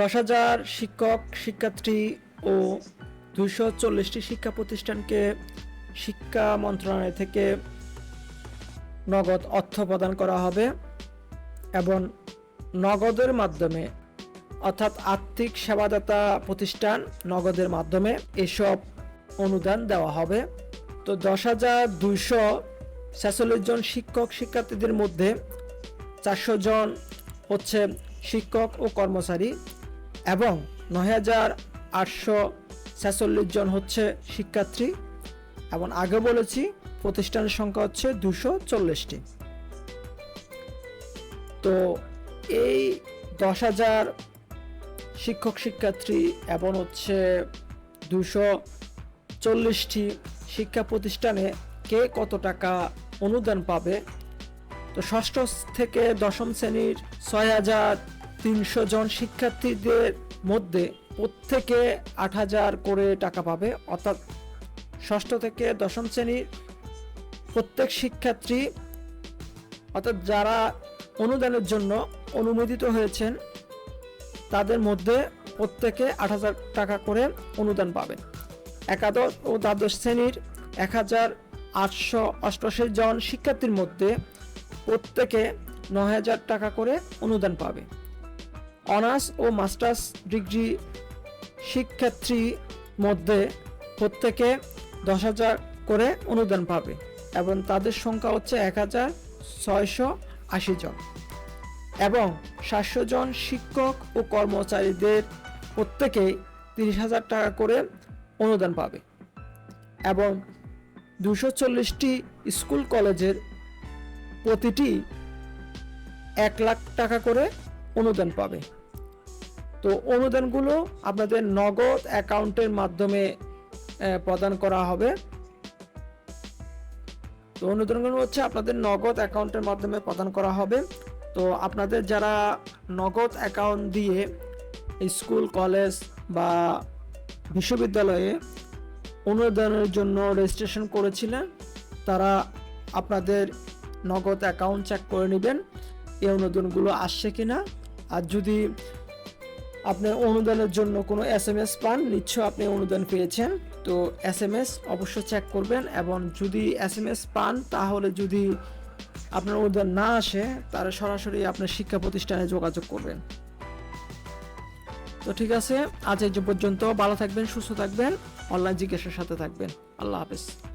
দশ হাজার শিক্ষক, শিক্ষার্থী ও দুশো চল্লিশটি শিক্ষা প্রতিষ্ঠানকে শিক্ষা মন্ত্রণালয় থেকে নগদ অর্থ প্রদান করা হবে এবং নগদের মাধ্যমে, অর্থাৎ আর্থিক সেবাদাতা প্রতিষ্ঠান নগদের মাধ্যমে এসব অনুদান দেওয়া হবে। তো দশ হাজার দুইশো ছেচল্লিশ জন শিক্ষক, শিক্ষার্থীদের মধ্যে চারশো জন হচ্ছে শিক্ষক ও কর্মচারী। এবং নয় হাজার আটশো ছেচল্লিশ জন হচ্ছে শিক্ষার্থী এবং আগে বলেছি প্রতিষ্ঠানের সংখ্যা হচ্ছে দুশো চল্লিশটি। তো এই দশ হাজার শিক্ষক, শিক্ষার্থী এবং হচ্ছে দুশো চল্লিশটি শিক্ষা প্রতিষ্ঠানে কে কত টাকা অনুদান পাবে? তো ষষ্ঠ থেকে দশম শ্রেণির ছয় হাজার তিনশো জন শিক্ষার্থীদের মধ্যে প্রত্যেকে আট হাজার করে টাকা পাবে। অর্থাৎ ষষ্ঠ থেকে দশম শ্রেণির প্রত্যেক শিক্ষার্থী, অর্থাৎ যারা অনুদানের জন্য অনুমোদিত হয়েছেন, তাদের মধ্যে প্রত্যেকে আট হাজার টাকা করে অনুদান পাবেন। একাদশ ও দ্বাদশ শ্রেণির এক হাজার আটশো অষ্টআশি জন শিক্ষার্থীর মধ্যে প্রত্যেকে নয় হাজার টাকা করে অনুদান পাবে। অনার্স ও মাস্টার্স ডিগ্রি শিক্ষার্থী মধ্যে প্রত্যেকে দশ হাজার করে অনুদান পাবে এবং তাদের সংখ্যা হচ্ছে এক হাজার ছয়শো আশি জন। এবং সাতশো জন শিক্ষক ও কর্মচারীদের প্রত্যেকেই তিরিশ হাজার টাকা করে অনুদান পাবে। এবং দুশো চল্লিশটি স্কুল কলেজের প্রতিটি এক লাখ টাকা করে অনুদান পাবে। তো অনুদানগুলো আপনাদের নগদ অ্যাকাউন্টের মাধ্যমে প্রদান করা হবে। তো অনুদানগুলো হচ্ছে আপনাদের নগদ অ্যাকাউন্টের মাধ্যমে প্রদান করা হবে। তো আপনাদের যারা নগদ অ্যাকাউন্ট দিয়ে স্কুল, কলেজ বা বিশ্ববিদ্যালয়ে অনুদানের জন্য রেজিস্ট্রেশন করেছিলেন, তারা আপনাদের নগদ অ্যাকাউন্ট চেক করে নেবেন, এই অনুদানগুলো আসছে কিনা। আর যদি আপনি অনুদানের জন্য কোনো এস এম এস পান, নিশ্চয় আপনি অনুদান পেয়েছেন। তো এস এম এস অবশ্যই চেক করবেন এবং যদি এস এম এস পান, তাহলে যদি আপনার অনুদান না আসে, তাহলে সরাসরি আপনার শিক্ষা প্রতিষ্ঠানে যোগাযোগ করবেন। তো ঠিক আছে, আজ এই পর্যন্ত। ভালো থাকবেন, সুস্থ থাকবেন। অনলাইন জিজ্ঞাসার সাথে থাকবেন। আল্লাহ হাফেজ।